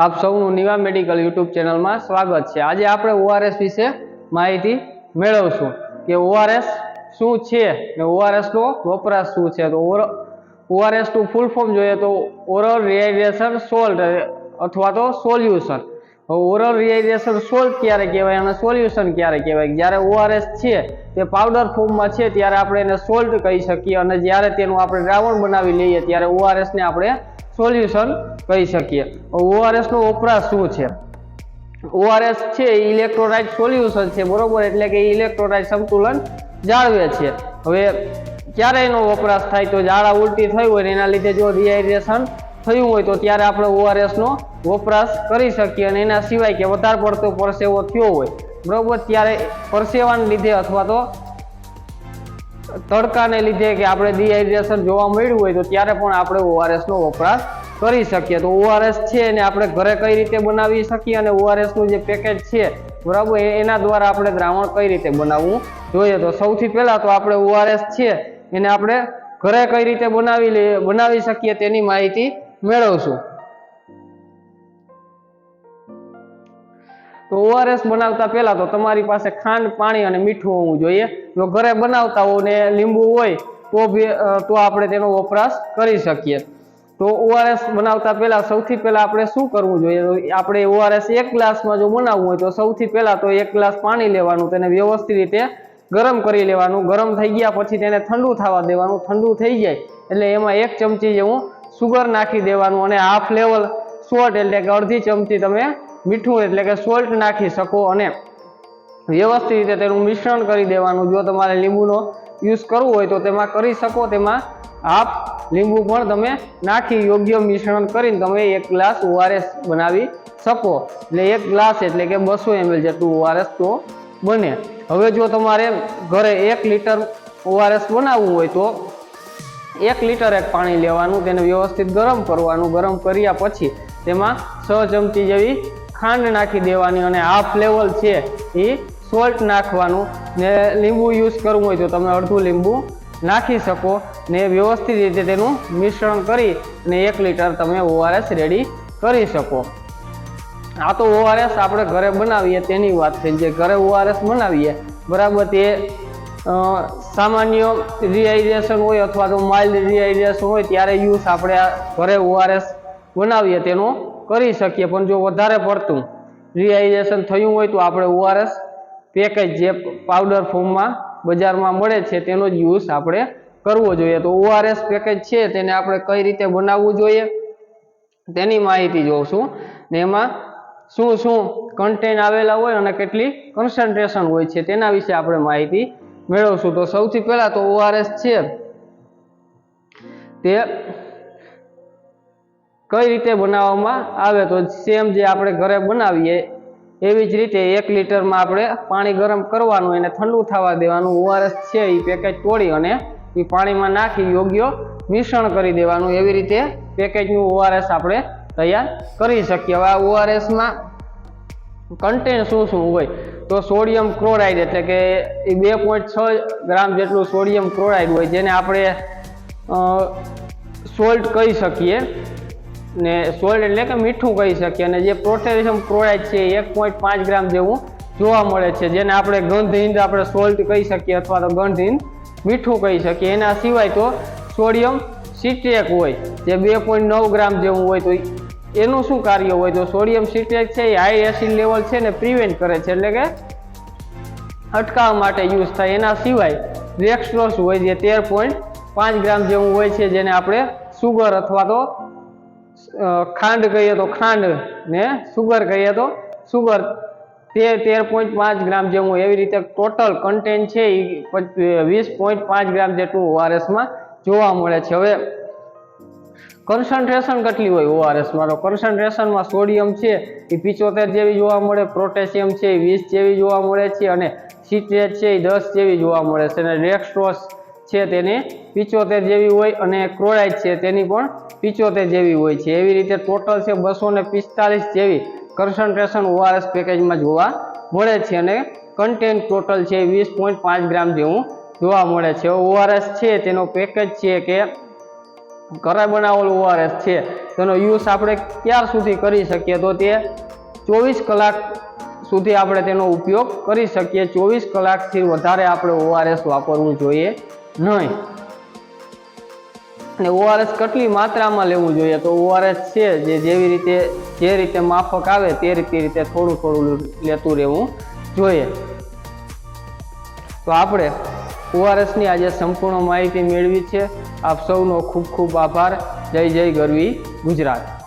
આપ સૌનું Niva medical YouTube ચેનલમાં સ્વાગત છે. આજે આપણે ઓઆરએસ વિશે માહિતી મેળવશું કે ઓઆરએસ શું છે ને ઓઆરએસનો વપરાશ શું છે? તો ઓઆરએસનું ફૂલ ફોર્મ જોઈએ તો ઓરલ રિહાઇડ્રેશન સોલ્ટ અથવા તો સોલ્યુશન ઓરલ રિહાઇડ્રેશન સોલ્ટ ક્યારે કહેવાય અને સોલ્યુશન ક્યારે કહેવાય? જ્યારે ઓઆરએસ છે, તે પાવડર ફોર્મમાં છે, ત્યારે આપણે એને સોલ્ટ કહી શકીએ અને જ્યારે તેનું આપણે દ્રાવણ બનાવી લઈએ, ત્યારે ઓઆરએસને આપણે સોલ્યુશન કહી શકીએ. ઓઆરએસનો વપરાશ શું છે? ઓઆરએસ છે ઇલેક્ટ્રોલાઇટ સોલ્યુશન છે, બરોબર? એટલે કે ઇલેક્ટ્રોલાઇટ સંતુલન જાળવે છે. હવે ક્યારે એનો વપરાશ થાય? તો ઝાડા ઉલટી થઈ હોય એના લીધે જો રિહાઇડ્રેશન થયું હોય, તો ત્યારે આપણે ઓઆરએસનો વપરાશ કરી શકીએ અને એના સિવાય કે વધારે પડતો પરસેવો થયો હોય, બરોબર? ત્યારે પરસેવાને લીધે અથવા તો તડકાને લીધે કે આપણે ડિહાઇડ્રેશન જોવા મળ્યું હોય તો ત્યારે પણ આપણે ઓઆરએસનો વપરાશ કરી શકીએ. તો ઓઆરએસ છે એને આપણે ઘરે કઈ રીતે બનાવી શકીએ અને ઓઆરએસનું જે પેકેજ છે, બરાબર એના દ્વારા આપણે દ્રાવણ કઈ રીતે બનાવવું જોઈએ? તો સૌથી પહેલાં તો આપણે ઓઆરએસ છે, એને આપણે ઘરે કઈ રીતે બનાવી લઈએ બનાવી શકીએ તેની માહિતી મેળવશું. તો ઓઆરએસ બનાવતા પહેલા તો તમારી પાસે ખાંડ, પાણી અને મીઠું હોવું જોઈએ. જો ઘરે બનાવતા હો ને લીંબુ હોય, તો બી- તો આપણે તેનો વપરાશ કરી શકીએ. તો ઓઆરએસ બનાવતા પહેલા સૌથી પહેલા આપણે શું કરવું જોઈએ? આપણે ઓઆરએસ એક ગ્લાસમાં જો બનાવવું હોય, તો સૌથી પહેલા તો એક ગ્લાસ પાણી લેવાનું, તેને વ્યવસ્થિત રીતે ગરમ કરી લેવાનું. ગરમ થઈ ગયા પછી તેને ઠંડુ થવા દેવાનું. ઠંડુ થઈ જાય એટલે એમાં એક ચમચી જેવું સુગર નાખી દેવાનું અને હાફ લેવલ સોટ એટલે કે અડધી ચમચી તમે મીઠું એટલે કે સોલ્ટ નાખી શકો અને વ્યવસ્થિત રીતે તેનું મિશ્રણ કરી દેવાનું. જો તમારે લીંબુનો યુઝ કરવો હોય તો તેમાં કરી શકો. તેમાં હાફ લીંબુ પણ તમે નાખી યોગ્ય મિશ્રણ કરીને તમે એક ગ્લાસ ઓઆરએસ બનાવી શકો. એટલે એક ગ્લાસ એટલે કે બસો એમએલ જેટલું ઓઆરએસ તો બને. હવે જો તમારે ઘરે એક લીટર ઓઆરએસ બનાવવું હોય તો એક લીટર એક પાણી લેવાનું, તેને વ્યવસ્થિત ગરમ કરવાનું. ગરમ કર્યા પછી તેમાં છ ચમચી જેવી ખાંડ નાખી દેવાની અને હાફ લેવલ છે એ સોલ્ટ નાખવાનું. ને લીંબુ યુઝ કરવું હોય તો તમે અડધું લીંબુ નાખી શકો ને વ્યવસ્થિત રીતે તેનું મિશ્રણ કરી અને એક લીટર તમે ઓઆરએસ રેડી કરી શકો. આ તો ઓઆરએસ આપણે ઘરે બનાવીએ તેની વાત થઈ જે ઘરે ઓઆરએસ બનાવીએ, બરાબર તે સામાન્ય રિહાઇડ્રેશન હોય અથવા તો માઇલ્ડ રિહાઇડ્રેશન હોય ત્યારે યુઝ આપણે ઘરે ઓઆરએસ બનાવીએ તેનો કરી શકીએ, પણ જો વધારે પડતું રિહાઇડ્રેશન થયું હોય તો આપણે ઓઆરએસ પેકેજ જે પાવડર ફોર્મમાં બજારમાં મળે છે, તેનો જ યુઝ આપણે કરવો જોઈએ. તો ઓઆરએસ પેકેજ છે, તેને આપણે કઈ રીતે બનાવવું જોઈએ? તેની માહિતી જોઈશું ને એમાં શું શું કન્ટેન આવેલા હોય અને કેટલી કન્સન્ટ્રેશન હોય છે, તેના વિશે આપણે માહિતી મેળવશું. તો સૌથી પહેલાં તો ઓઆરએસ છે. તે કઈ રીતે બનાવવામાં આવે તો સેમ જે આપણે ઘરે બનાવીએ, એવી જ રીતે એક લીટરમાં આપણે પાણી ગરમ કરવાનું, એને ઠંડુ થવા દેવાનું, ઓઆરએસ છે એ પેકેજ તોડી અને એ પાણીમાં નાખી યોગ્ય મિશ્રણ કરી દેવાનું, એવી રીતે પેકેજનું ઓઆરએસ આપણે તૈયાર કરી શકીએ. હવે આ ઓઆરએસમાં કન્ટેન્ટ શું શું હોય? તો સોડિયમ ક્લોરાઇડ એટલે કે એ બે પોઈન્ટ છ ગ્રામ જેટલું સોડિયમ ક્લોરાઇડ હોય, જેને આપણે સોલ્ટ કહી શકીએ. ને સોલ્ટ એટલે કે મીઠું કહી શકીએ. અને જે પ્રોટેશિયમ ક્લોરાઇડ છે એક પોઈન્ટ પાંચ ગ્રામ જેવું જોવા મળે છે. જેને આપણે ગંધહીન આપણે સોલ્ટ કહી શકીએ અથવા તો ગંધહીન મીઠું કહી શકીએ. એના સિવાય તો સોડિયમ સિટ્રેક હોય, જે બે પોઈન્ટ નવ ગ્રામ જેવું હોય તો એનું શું કાર્ય હોય? તો સોડિયમ સિટ્રેટ છે એ હાઈ એસિડ લેવલ છે ને પ્રિવેન્ટ કરે છે. એટલે કે અટકાવવા માટે યુઝ થાય. એના સિવાય રેક્સ્ટ્રોસ હોય, જે તેર પોઈન્ટ પાંચ ગ્રામ જેવું હોય છે, જેને આપણે સુગર અથવા તો ખાંડ કહીએ તો ખાંડ ને સુગર કહીએ તો સુગર. તેર તેર પોઈન્ટ પાંચ ગ્રામ જેવું એવી રીતે ટોટલ કન્ટેન્ટ છે એ વીસ પોઈન્ટ પાંચ ગ્રામ જેટલું ઓઆરએસમાં જોવા મળે છે. હવે કન્સન્ટ્રેશન કેટલી હોય ઓઆરએસમાં તો કન્સન્ટ્રેશનમાં સોડિયમ છે એ પિચોતેર જેવી જોવા મળે પોટેશિયમ છે એ વીસ જેવી જોવા મળે છે, અને સિટ્રેટ છે એ દસ જેવી જોવા મળે છે. અને ડેક્સ્ટ્રોસ છે તેની પિચોતેર જેવી હોય અને ક્લોરાઇડ છે તેની પણ પિચોતેર જેવી હોય છે. એવી રીતે ટોટલ છે બસો ને જેવી કન્સન્ટ્રેશન ઓઆરએસ પેકેજમાં જોવા મળે છે અને કન્ટેન્ટ ટોટલ છે વીસ પોઈન્ટ પાંચ ગ્રામ જેવું જોવા મળે છે. ઓઆરએસ છે, તેનો પેકેજ છે કે ઘરે બનાવેલું ઓઆરએસ છે, તેનો યુઝ આપણે ક્યાર સુધી કરી શકીએ? તો તે ચોવીસ કલાક સુધી આપણે તેનો ઉપયોગ કરી શકીએ. ચોવીસ કલાકથી વધારે આપણે ઓઆરએસ વાપરવું જોઈએ. નહીં. અને ઓઆરએસ કેટલી માત્રામાં લેવું જોઈએ? તો ઓઆરએસ છે જે જેવી રીતે, જે રીતે માફક આવે તે રીતે રીતે થોડું થોડું લેતું રહેવું જોઈએ. તો આપણે ઓઆરએસની આજે સંપૂર્ણ માહિતી મેળવી છે. આપ સૌનો ખૂબ ખૂબ આભાર. જય જય ગરવી ગુજરાત.